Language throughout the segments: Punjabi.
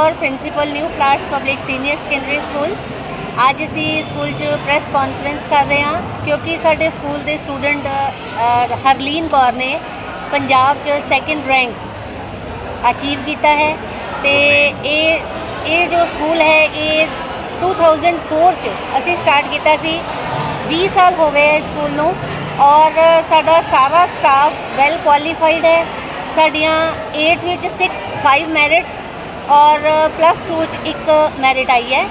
Kaur principal new flowers public senior secondary school ਅੱਜ ਅਸੀਂ ਸਕੂਲ 'ਚ ਪ੍ਰੈਸ ਕਾਨਫਰੰਸ ਕਰ ਰਹੇ ਹਾਂ ਕਿਉਂਕਿ ਸਾਡੇ ਸਕੂਲ ਦੇ ਸਟੂਡੈਂਟ ਹਰਲੀਨ ਕੌਰ ਨੇ ਪੰਜਾਬ 'ਚ ਸੈਕੰਡ ਰੈਂਕ ਅਚੀਵ ਕੀਤਾ ਹੈ ਤੇ ਇਹ ਇਹ ਜੋ ਸਕੂਲ ਹੈ ਇਹ 2004 ਚ ਅਸੀਂ ਸਟਾਰਟ ਕੀਤਾ ਸੀ 20 ਸਾਲ ਹੋ ਗਏ ਇਸ ਸਕੂਲ ਨੂੰ ਔਰ ਸਾਡਾ ਸਾਰਾ ਸਟਾਫ ਵੈਲ ਕੁਆਲੀਫਾਈਡ ਹੈ ਸਾਡੀਆਂ 8 ਵਿੱਚ 6 5 ਮੈਰਿਟਸ ਔਰ ਪਲੱਸ 2 ਚ ਇੱਕ ਮੈਰਿਟ ਆਈ ਹੈ।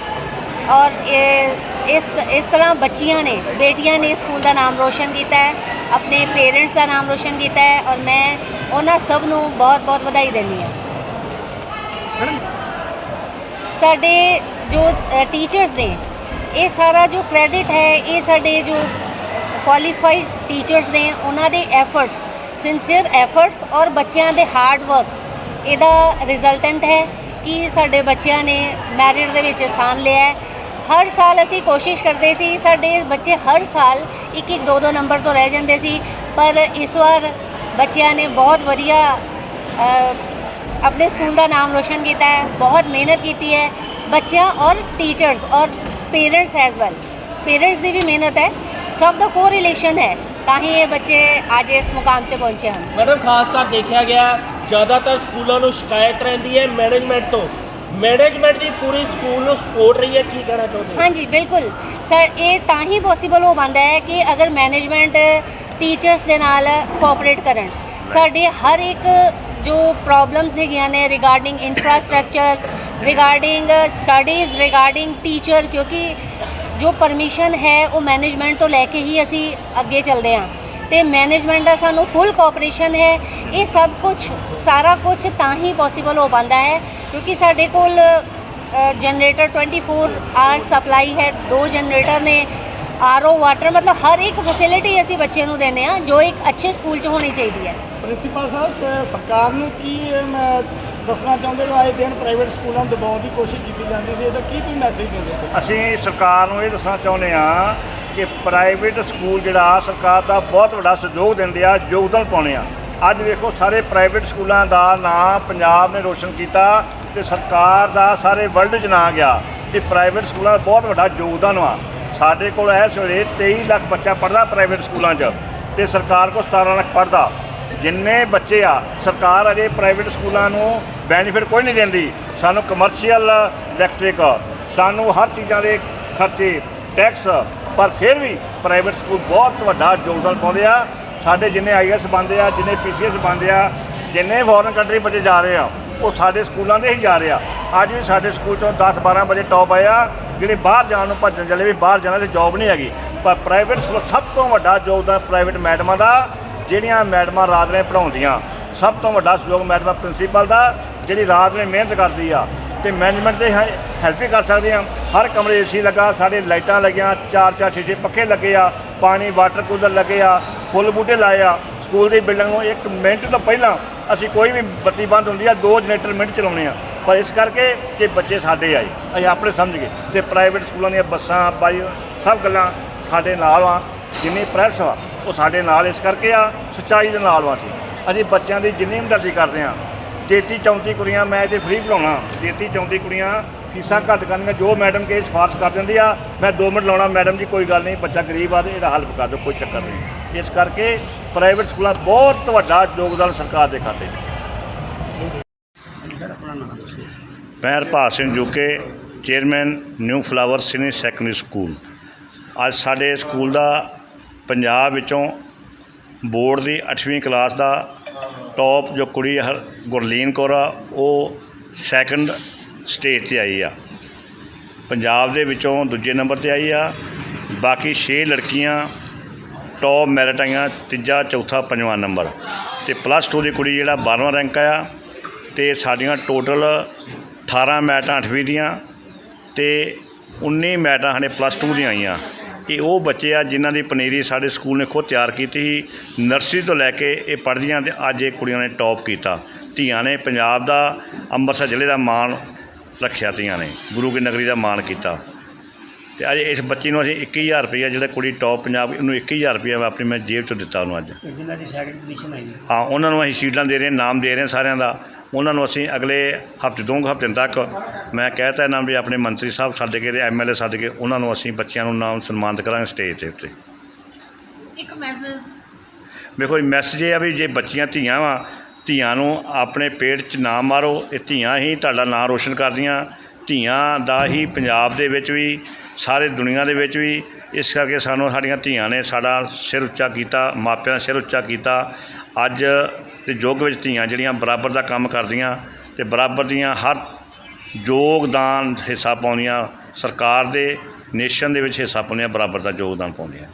ਔਰ ਇਹ- ਇਸ ਇਸ ਤਰ੍ਹਾਂ ਬੱਚੀਆਂ ਨੇ ਬੇਟੀਆਂ ਨੇ ਸਕੂਲ ਦਾ ਨਾਮ ਰੋਸ਼ਨ ਕੀਤਾ ਹੈ। ਆਪਣੇ ਪੇਰੈਂਟਸ ਦਾ ਨਾਮ ਰੋਸ਼ਨ ਕੀਤਾ ਹੈ ਔਰ ਮੈਂ ਉਹਨਾਂ ਸਭ ਨੂੰ ਬਹੁਤ ਬਹੁਤ ਵਧਾਈ ਦਿੰਦੀ ਹਾਂ। ਸਾਡੇ ਜੋ ਟੀਚਰਸ ਨੇ ਇਹ ਸਾਰਾ ਜੋ ਕ੍ਰੈਡਿਟ ਹੈ ਇਹ ਸਾਡੇ ਜੋ ਕੁਆਲੀਫਾਈਡ ਟੀਚਰਸ ਨੇ ਉਹਨਾਂ ਦੇ ਐਫਰਟਸ ਸਿੰਸੀਅਰ ਐਫਰਟਸ ਔਰ ਬੱਚਿਆਂ ਦੇ ਹਾਰਡ ਵਰਕ ਇਹਦਾ ਰਿਜ਼ਲਟੈਂਟ ਹੈ। ਕਿ ਸਾਡੇ ਬੱਚਿਆਂ ਨੇ ਮੈਰਿਟ ਦੇ ਵਿੱਚ ਸਥਾਨ ਲਿਆ ਹੈ। ਹਰ ਸਾਲ ਅਸੀਂ ਕੋਸ਼ਿਸ਼ ਕਰਦੇ ਸੀ, ਸਾਡੇ ਬੱਚੇ ਹਰ ਸਾਲ ਇੱਕ ਇੱਕ ਦੋ ਦੋ ਨੰਬਰ ਤੋਂ ਰਹਿ ਜਾਂਦੇ ਸੀ। ਪਰ ਇਸ ਵਾਰ ਬੱਚਿਆਂ ਨੇ ਬਹੁਤ ਵਧੀਆ ਆਪਣੇ ਸਕੂਲ ਦਾ ਨਾਮ ਰੋਸ਼ਨ ਕੀਤਾ ਹੈ, ਬਹੁਤ ਮਿਹਨਤ ਕੀਤੀ ਹੈ। ਬੱਚਿਆਂ ਔਰ ਟੀਚਰਸ ਔਰ ਪੇਰੈਂਟਸ ਐਜ਼ ਵੈਲ। ਪੇਰੈਂਟਸ ਦੀ ਵੀ ਮਿਹਨਤ ਹੈ, ਸਭ ਦਾ ਕੋ ਰਿਲੇਸ਼ਨ ਹੈ, ਤਾਂ ਹੀ ਇਹ ਬੱਚੇ ਅੱਜ ਇਸ ਮੁਕਾਮ ਤੇ ਪਹੁੰਚੇ ਹਨ। ਮੈਡਮ, ਖਾਸ ਕਰ ਦੇਖਿਆ ਗਿਆ ਜ਼ਿਆਦਾਤਰ ਸਕੂਲਾਂ ਨੂੰ ਸ਼ਿਕਾਇਤ ਰਹਿੰਦੀ ਹੈ ਮੈਨੇਜਮੈਂਟ ਤੋਂ। ਮੈਨੇਜਮੈਂਟ ਦੀ ਪੂਰੀ ਸਕੂਲ ਨੂੰ ਸਪੋਰਟ ਰਹੀ ਹੈ ਕੀ ਕਹਿਣਾ ਚਾਹੁੰਦੇ ਹੋ ਹਾਂਜੀ ਬਿਲਕੁਲ। ਸਰ ਇਹ ਤਾਂ ਹੀ ਪੋਸੀਬਲ ਹੋ ਪਾਉਂਦਾ ਹੈ ਕਿ ਅਗਰ ਮੈਨੇਜਮੈਂਟ ਟੀਚਰਸ ਦੇ ਨਾਲ ਕੋਆਪਰੇਟ ਕਰਨ। ਸਾਡੇ ਹਰ ਇੱਕ ਜੋ ਪ੍ਰੋਬਲਮਸ ਹੈਗੀਆਂ ਨੇ regarding infrastructure regarding studies regarding teacher ਕਿਉਂਕਿ ਜੋ ਪਰਮਿਸ਼ਨ ਹੈ, ਉਹ ਮੈਨੇਜਮੈਂਟ ਤੋਂ ਲੈ ਕੇ ਹੀ ਅਸੀਂ ਅੱਗੇ ਚੱਲਦੇ ਹਾਂ। ਤੇ ਮੈਨੇਜਮੈਂਟ ਦਾ ਸਾਨੂੰ ਫੁੱਲ ਕੋਆਪਰੇਸ਼ਨ ਹੈ। ਇਹ ਸਭ ਕੁਝ ਸਾਰਾ ਕੁਝ ਤਾਂ ਹੀ ਪੋਸੀਬਲ ਹੋ ਪਾਉਂਦਾ ਹੈ, ਕਿਉਂਕਿ ਸਾਡੇ ਕੋਲ ਜਨਰੇਟਰ 24 ਆਰ ਸਪਲਾਈ ਹੈ। ਦੋ ਜਨਰੇਟਰ ਨੇ ਆਰਓ ਵਾਟਰ ਮਤਲਬ ਹਰ ਇੱਕ ਫੈਸਿਲਿਟੀ ਅਸੀਂ ਬੱਚੇ ਨੂੰ ਦਿੰਦੇ ਆ ਜੋ ਇੱਕ ਅੱਛੇ ਸਕੂਲ 'ਚ ਹੋਣੀ ਚਾਹੀਦੀ ਹੈ। ਪ੍ਰਿੰਸੀਪਲ ਸਾਹਿਬ ਸਰਕਾਰ ਨੂੰ ਕੀ ਦੱਸਣਾ ਚਾਹੁੰਦੇ ਹੋ, ਆਏ ਦਿਨ ਪ੍ਰਾਈਵੇਟ ਸਕੂਲਾਂ ਨੂੰ ਦਬਾਉਣ ਦੀ ਕੋਸ਼ਿਸ਼ ਕੀਤੀ ਜਾਂਦੀ ਸੀ, ਇਹਦਾ ਕੀ ਤੁਸੀਂ ਮੈਸੇਜ ਦਿੰਦੇ ਸੀ ਅਸੀਂ ਸਰਕਾਰ ਨੂੰ ਇਹ ਦੱਸਣਾ ਚਾਹੁੰਦੇ ਆ ਕਿ ਪ੍ਰਾਈਵੇਟ ਸਕੂਲ ਜਿਹੜਾ ਸਰਕਾਰ ਦਾ ਬਹੁਤ ਵੱਡਾ ਸਹਿਯੋਗ ਦਿੰਦੇ ਆ, ਯੋਗਦਾਨ ਪਾਉਂਦੇ ਆ। ਅੱਜ ਵੇਖੋ ਸਾਰੇ ਪ੍ਰਾਈਵੇਟ ਸਕੂਲਾਂ ਦਾ ਨਾਂ ਪੰਜਾਬ ਨੇ ਰੋਸ਼ਨ ਕੀਤਾ ਤੇ ਸਰਕਾਰ ਦਾ ਸਾਰੇ ਵਰਲਡ 'ਚ ਨਾਂ ਗਿਆ ਕਿ ਪ੍ਰਾਈਵੇਟ ਸਕੂਲਾਂ ਦਾ ਬਹੁਤ ਵੱਡਾ ਯੋਗਦਾਨ ਵਾ। ਸਾਡੇ ਕੋਲ ਇਸ ਵੇਲੇ 23 ਲੱਖ ਬੱਚਾ ਪੜ੍ਹਦਾ ਪ੍ਰਾਈਵੇਟ ਸਕੂਲਾਂ 'ਚ ਤੇ ਸਰਕਾਰ ਕੋਲ 17 ਲੱਖ ਪੜ੍ਹਦਾ। ਜਿੰਨੇ ਬੱਚੇ ਆ, ਸਰਕਾਰ ਅਜੇ ਪ੍ਰਾਈਵੇਟ ਸਕੂਲਾਂ ਨੂੰ ਬੈਨੀਫਿਟ ਕੋਈ ਨਹੀਂ ਦਿੰਦੀ। ਸਾਨੂੰ ਕਮਰਸ਼ੀਅਲ ਇਲੈਕਟ੍ਰਿਕ ਸਾਨੂੰ ਹਰ ਚੀਜ਼ਾਂ ਦੇ ਖਰਚੇ ਟੈਕਸ ਪਰ ਫਿਰ ਵੀ ਪ੍ਰਾਈਵੇਟ ਸਕੂਲ ਬਹੁਤ ਵੱਡਾ ਯੋਗਦਾਨ ਪਾਉਂਦੇ ਆ। ਸਾਡੇ ਜਿੰਨੇ ਆਈਐਸ ਬੰਦੇ ਆ, ਜਿੰਨੇ ਪੀਸੀਐਸ ਬੰਦੇ ਆ, ਜਿੰਨੇ ਫੋਰਨ ਕੰਟਰੀ ਬੱਚੇ ਜਾ ਰਹੇ ਆ, ਉਹ ਸਾਡੇ ਸਕੂਲਾਂ ਦੇ ਹੀ ਜਾ ਰਹੇ ਆ। ਅੱਜ ਵੀ ਸਾਡੇ ਸਕੂਲ ਚੋਂ 10 12 ਵਜੇ ਟੌਪ ਆਏ ਆ, ਜਿਹੜੇ ਬਾਹਰ ਜਾਣ ਨੂੰ ਭੱਜਣ ਚੱਲੇ ਵੀ ਬਾਹਰ ਜਾਣਾ ਤੇ ਜੌਬ ਨਹੀਂ ਹੈਗੀ। ਪਰ ਪ੍ਰਾਈਵੇਟ ਸਕੂਲ ਸਭ ਤੋਂ ਵੱਡਾ ਯੋਗਦਾਨ ਪ੍ਰਾਈਵੇਟ ਮੈਡਮਾਂ ਦਾ। ਜਿਹੜੀਆਂ ਮੈਡਮਾਂ ਰਾਤ ਨੇ ਪੜਾਉਂਦੀਆਂ ਸਭ ਤੋਂ ਵੱਡਾ ਸਹਿਯੋਗ ਮੈਡਮ ਪ੍ਰਿੰਸੀਪਲ ਦਾ, ਜਿਹੜੀ ਰਾਤ ਨੇ ਮਿਹਨਤ ਕਰਦੀ ਆ। ਤੇ ਮੈਨੇਜਮੈਂਟ ਦੇ ਹੈਲਪ ਵੀ ਕਰ ਸਕਦੇ ਆ। ਹਰ ਕਮਰੇ ਏਸੀ ਲੱਗਾ, ਸਾਡੇ ਲਾਈਟਾਂ ਲੱਗੀਆਂ, ਚਾਰ ਚਾਰ, ਛੇ ਛੇ ਪੱਖੇ ਲੱਗੇ ਆ, ਪਾਣੀ, ਵਾਟਰ ਕੂਲਰ ਲੱਗੇ ਆ, ਫੁੱਲ ਬੂਟੇ ਲਾਏ ਆ। ਸਕੂਲ ਦੀ ਬਿਲਡਿੰਗ ਨੂੰ ਇੱਕ ਮਿੰਟ ਤੋਂ ਪਹਿਲਾਂ ਅਸੀਂ ਕੋਈ ਵੀ ਬੱਤੀ ਬੰਦ ਹੁੰਦੀ ਆ, ਦੋ ਜਨਰੇਟਰ ਮਿੰਟ ਚਲਾਉਣੇ ਆ। ਪਰ ਇਸ ਕਰਕੇ ਕਿ ਬੱਚੇ ਸਾਡੇ ਆਏ, ਅਸੀਂ ਆਪਣੇ ਸਮਝ ਗਏ। ਤੇ ਪ੍ਰਾਈਵੇਟ ਸਕੂਲਾਂ ਦੀਆਂ ਬੱਸਾਂ ਬਾਈ ਸਭ ਗੱਲਾਂ ਸਾਡੇ ਨਾਲ ਆ। ਜਿੰਨੀ ਪ੍ਰੈਸ ਆ, ਉਹ ਸਾਡੇ ਨਾਲ ਇਸ ਕਰਕੇ ਆ, ਸੱਚਾਈ ਦੇ ਨਾਲ ਵਾਸੀ ਅਸੀਂ। ਬੱਚਿਆਂ ਦੀ ਜਿੰਨੀ ਹਮਦਰਦੀ ਕਰਦੇ ਆ 33 34 ਕੁੜੀਆਂ ਮੈਂ ਇਹਦੇ ਫ੍ਰੀ ਪੜਾਉਣਾ 33 34 ਕੁੜੀਆਂ ਫੀਸਾਂ ਘੱਟ ਕਰਨੀਆਂ, ਜੋ ਮੈਡਮ ਕੇ ਸਿਫਾਰਸ਼ ਕਰ ਦਿੰਦੀ ਆ, ਮੈਂ 2 ਮਿੰਟ ਲਾਉਣਾ ਮੈਡਮ ਜੀ ਕੋਈ ਗੱਲ ਨਹੀਂ, ਬੱਚਾ ਗਰੀਬ ਆ ਤੇ ਇਹਦਾ ਹੱਲ ਕਰ ਦਿਓ, ਕੋਈ ਚੱਕਰ ਨਹੀਂ। ਇਸ ਕਰਕੇ ਪ੍ਰਾਈਵੇਟ ਸਕੂਲਾਂ ਬਹੁਤ ਵੱਡਾ ਯੋਗਦਾਨ ਸਰਕਾਰ ਦੇ ਖਾਤੇ ਮੈਂ Harpal Singh Juke, chairman, new flower senior secondary school. ਅੱਜ ਸਾਡੇ ਸਕੂਲ ਦਾ ਪੰਜਾਬ ਵਿੱਚੋਂ ਬੋਰਡ ਦੀ 8ਵੀਂ ਕਲਾਸ ਦਾ ਟੌਪ ਜੋ ਕੁੜੀ ਹਰ ਗੁਰਲੀਨ ਕੌਰ ਆ, ਉਹ ਸੈਕੰਡ ਸਟੇਜ ਤੇ ਆਈ ਆ। ਪੰਜਾਬ ਦੇ ਵਿੱਚੋਂ ਦੂਜੇ ਨੰਬਰ ਤੇ ਆਈ ਆ। ਬਾਕੀ 6 ਲੜਕੀਆਂ, ਟੌਪ ਮੈਰਿਟ ਆਈਆਂ, ਤੀਜਾ, ਚੌਥਾ, ਪੰਜਵਾਂ ਨੰਬਰ। ਤੇ ਪਲੱਸ 2 ਦੀ ਕੁੜੀ ਜਿਹੜਾ 12ਵਾਂ ਰੈਂਕ ਆਇਆ, ਤੇ ਸਾਡੀਆਂ ਟੋਟਲ 18 ਮੈਟਾਂ 8ਵੀਂ ਦੀਆਂ, ਤੇ 19 ਮੈਟਾਂ ਸਾਡੇ ਪਲੱਸ 2 ਦੀਆਂ ਆਈਆਂ। ਇਹ ਉਹ ਬੱਚੇ ਆ ਜਿਨ੍ਹਾਂ ਦੀ ਪਨੀਰੀ ਸਾਡੇ ਸਕੂਲ ਨੇ ਖੁਦ ਤਿਆਰ ਕੀਤੀ ਸੀ ਨਰਸਰੀ ਤੋਂ ਲੈ ਕੇ ਇਹ ਪੜ੍ਹਦੀਆਂ ਤੇ ਅੱਜ ਇਹ ਕੁੜੀਆਂ ਨੇ ਟੌਪ ਕੀਤਾ। ਧੀਆਂ ਨੇ ਪੰਜਾਬ ਦਾ ਅੰਮ੍ਰਿਤਸਰ ਜ਼ਿਲ੍ਹੇ ਦਾ ਮਾਣ ਰੱਖਿਆ ਧੀਆਂ ਨੇ ਗੁਰੂ ਕੀ ਨਗਰੀ ਦਾ ਮਾਣ ਕੀਤਾ। ਤੇ ਅੱਜ ਇਸ ਬੱਚੀ ਨੂੰ ਅਸੀਂ 21000 ਰੁਪਈਆ ਜਿਹੜਾ ਕੁੜੀ ਟੌਪ ਪੰਜਾਬ ਉਹਨੂੰ 21000 ਰੁਪਈਆ ਮੈਂ ਆਪਣੀ ਮੈਂ ਜੇਬ ਚੋਂ ਦਿੱਤਾ ਉਹਨੂੰ ਅੱਜ। ਜਿਨ੍ਹਾਂ ਦੀ ਸੈਕਿੰਡ ਪੋਜੀਸ਼ਨ ਆਈ ਹਾਂ ਉਹਨਾਂ ਨੂੰ ਅਸੀਂ ਸ਼ੀਟਾਂ ਦੇ ਰਹੇ ਹਾਂ, ਨਾਮ ਦੇ ਰਹੇ ਹਾਂ ਸਾਰਿਆਂ ਦਾ। ਉਹਨਾਂ ਨੂੰ ਅਸੀਂ ਅਗਲੇ ਹਫ਼ਤੇ ਦੋ ਹਫ਼ਤੇ ਤੱਕ ਮੈਂ ਕਹਿਤਾ ਇਹਨਾਂ ਵੀ ਆਪਣੇ ਮੰਤਰੀ ਸਾਹਿਬ ਸੱਦ ਕੇ ਤੇ ਐਮਐਲਏ ਸੱਦ ਕੇ ਉਹਨਾਂ ਨੂੰ ਅਸੀਂ ਬੱਚਿਆਂ ਨੂੰ ਨਾਮ ਸਨਮਾਨਿਤ ਕਰਾਂਗੇ ਸਟੇਜ ਦੇ ਉੱਤੇ। ਇੱਕ ਮੈਸੇਜ ਵੇਖੋ ਮੈਸੇਜ ਇਹ ਆ ਵੀ ਜੇ ਬੱਚੀਆਂ ਧੀਆਂ ਵਾ ਧੀਆਂ ਨੂੰ ਆਪਣੇ ਪੇਟ 'ਚ ਨਾ ਮਾਰੋ ਇਹ ਧੀਆਂ ਹੀ ਤੁਹਾਡਾ ਨਾਂ ਰੋਸ਼ਨ ਕਰਦੀਆਂ ਧੀਆਂ ਦਾ ਹੀ ਪੰਜਾਬ ਦੇ ਵਿੱਚ ਵੀ ਸਾਰੇ ਦੁਨੀਆ ਦੇ ਵਿੱਚ ਵੀ ਇਸ ਕਰਕੇ ਸਾਨੂੰ ਸਾਡੀਆਂ ਧੀਆਂ ਨੇ ਸਾਡਾ ਸਿਰ ਉੱਚਾ ਕੀਤਾ, ਮਾਪਿਆਂ ਦਾ ਸਿਰ ਉੱਚਾ ਕੀਤਾ। ਅੱਜ ਦੇ ਯੁੱਗ ਵਿੱਚ ਧੀਆਂ ਜਿਹੜੀਆਂ ਬਰਾਬਰ ਦਾ ਕੰਮ ਕਰਦੀਆਂ ਅਤੇ ਬਰਾਬਰ ਦੀਆਂ ਹਰ ਯੋਗਦਾਨ ਹਿੱਸਾ ਪਾਉਂਦੀਆਂ, ਸਰਕਾਰ ਦੇ ਨੇਸ਼ਨ ਦੇ ਵਿੱਚ ਹਿੱਸਾ ਪਾਉਂਦੀਆਂ, ਬਰਾਬਰ ਦਾ ਯੋਗਦਾਨ ਪਾਉਂਦੀਆਂ।